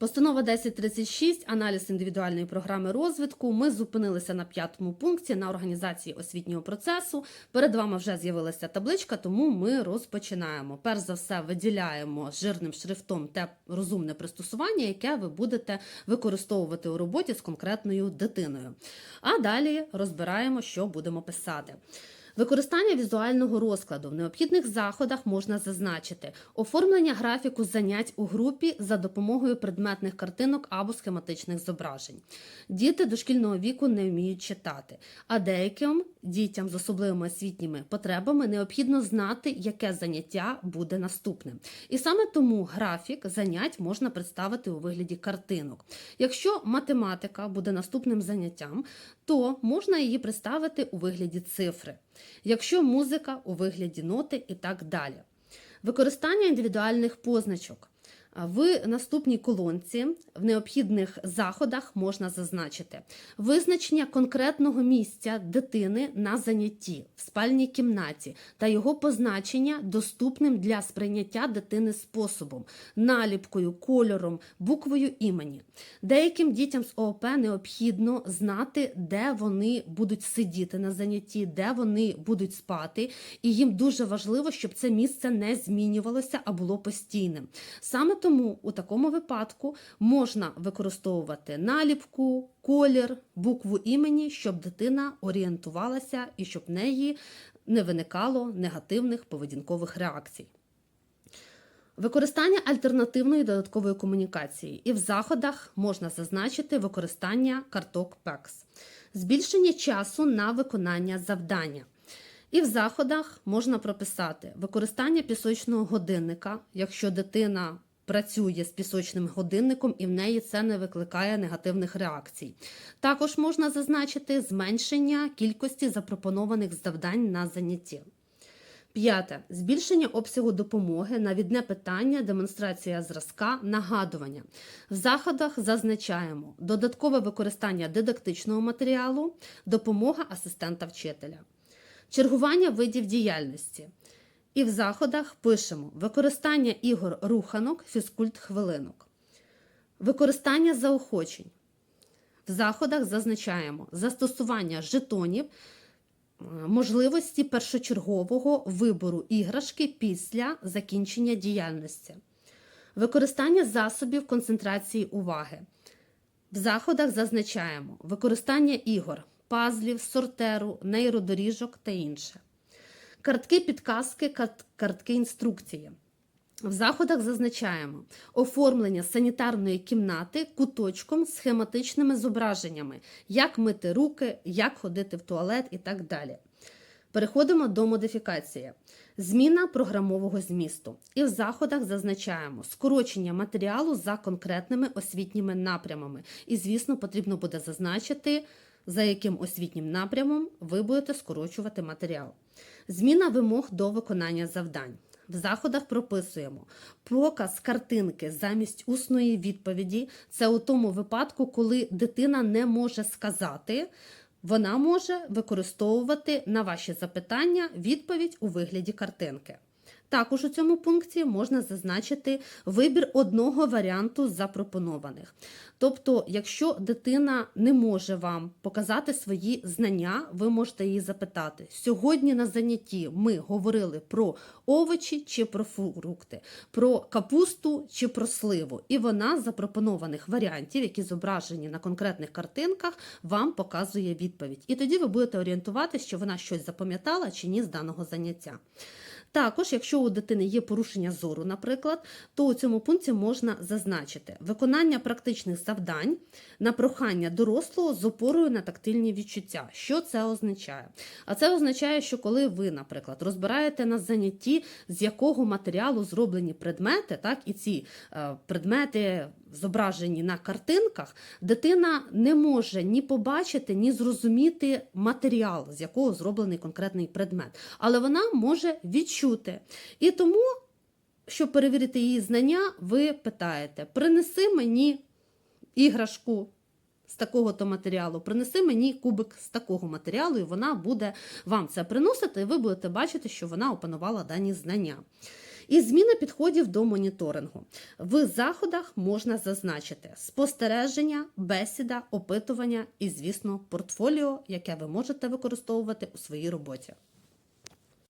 Постанова 1036, аналіз індивідуальної програми розвитку. Ми зупинилися на п'ятому пункті на організації освітнього процесу. Перед вами вже з'явилася табличка, тому ми розпочинаємо. Перш за все, виділяємо жирним шрифтом те розумне пристосування, яке ви будете використовувати у роботі з конкретною дитиною. А далі розбираємо, що будемо писати. Використання візуального розкладу в необхідних заходах можна зазначити оформлення графіку занять у групі за допомогою предметних картинок або схематичних зображень. Діти дошкільного віку не вміють читати, а деяким дітям з особливими освітніми потребами необхідно знати, яке заняття буде наступним. І саме тому графік занять можна представити у вигляді картинок. Якщо математика буде наступним заняттям, то можна її представити у вигляді цифри. Якщо музика у вигляді ноти і так далі. Використання індивідуальних позначок. В наступній колонці в необхідних заходах можна зазначити визначення конкретного місця дитини на занятті в спальній кімнаті та його позначення доступним для сприйняття дитини способом, наліпкою, кольором, буквою імені. Деяким дітям з ООП необхідно знати, де вони будуть сидіти на занятті, де вони будуть спати, і їм дуже важливо, щоб це місце не змінювалося, а було постійним. Саме тому у такому випадку можна використовувати наліпку, колір, букву імені, щоб дитина орієнтувалася і щоб в неї не виникало негативних поведінкових реакцій. Використання альтернативної додаткової комунікації і в заходах можна зазначити використання карток ПЕКС, збільшення часу на виконання завдання. І в заходах можна прописати використання пісочного годинника, якщо дитина працює з пісочним годинником і в неї це не викликає негативних реакцій. Також можна зазначити зменшення кількості запропонованих завдань на занятті. П'яте збільшення обсягу допомоги, навідне питання, демонстрація зразка, нагадування. В заходах зазначаємо додаткове використання дидактичного матеріалу, допомога асистента вчителя, чергування видів діяльності. І в заходах пишемо використання ігор руханок, фізкульт хвилинок, використання заохочень. В заходах зазначаємо застосування жетонів, можливості першочергового вибору іграшки після закінчення діяльності, використання засобів концентрації уваги. В заходах зазначаємо використання ігор, пазлів, сортеру, нейродоріжок та інше. Картки підказки, картки інструкції. В заходах зазначаємо оформлення санітарної кімнати куточком з схематичними зображеннями, як мити руки, як ходити в туалет і так далі. Переходимо до модифікації. Зміна програмового змісту. І в заходах зазначаємо скорочення матеріалу за конкретними освітніми напрямами. І, звісно, потрібно буде зазначити, за яким освітнім напрямом ви будете скорочувати матеріал. Зміна вимог до виконання завдань. В заходах прописуємо показ картинки замість усної відповіді. Це у тому випадку, коли дитина не може сказати, вона може використовувати на ваші запитання відповідь у вигляді картинки. Також у цьому пункті можна зазначити вибір одного варіанту з запропонованих. Тобто, якщо дитина не може вам показати свої знання, ви можете її запитати: сьогодні на занятті ми говорили про овочі чи про фрукти, про капусту чи про сливу. І вона з запропонованих варіантів, які зображені на конкретних картинках, вам показує відповідь. І тоді ви будете орієнтуватися, що вона щось запам'ятала чи ні з даного заняття. Також, якщо у дитини є порушення зору, наприклад, то у цьому пункті можна зазначити виконання практичних завдань на прохання дорослого з опорою на тактильні відчуття. Що це означає? А це означає, що коли ви, наприклад, розбираєте на занятті, з якого матеріалу зроблені предмети, так і ці е, предмети. Зображені на картинках, дитина не може ні побачити, ні зрозуміти матеріал, з якого зроблений конкретний предмет, але вона може відчути. І тому, щоб перевірити її знання, ви питаєте: принеси мені іграшку з такого-то матеріалу, принеси мені кубик з такого матеріалу, і вона буде вам це приносити, і ви будете бачити, що вона опанувала дані знання. І зміна підходів до моніторингу. В заходах можна зазначити спостереження, бесіда, опитування і, звісно, портфоліо, яке ви можете використовувати у своїй роботі.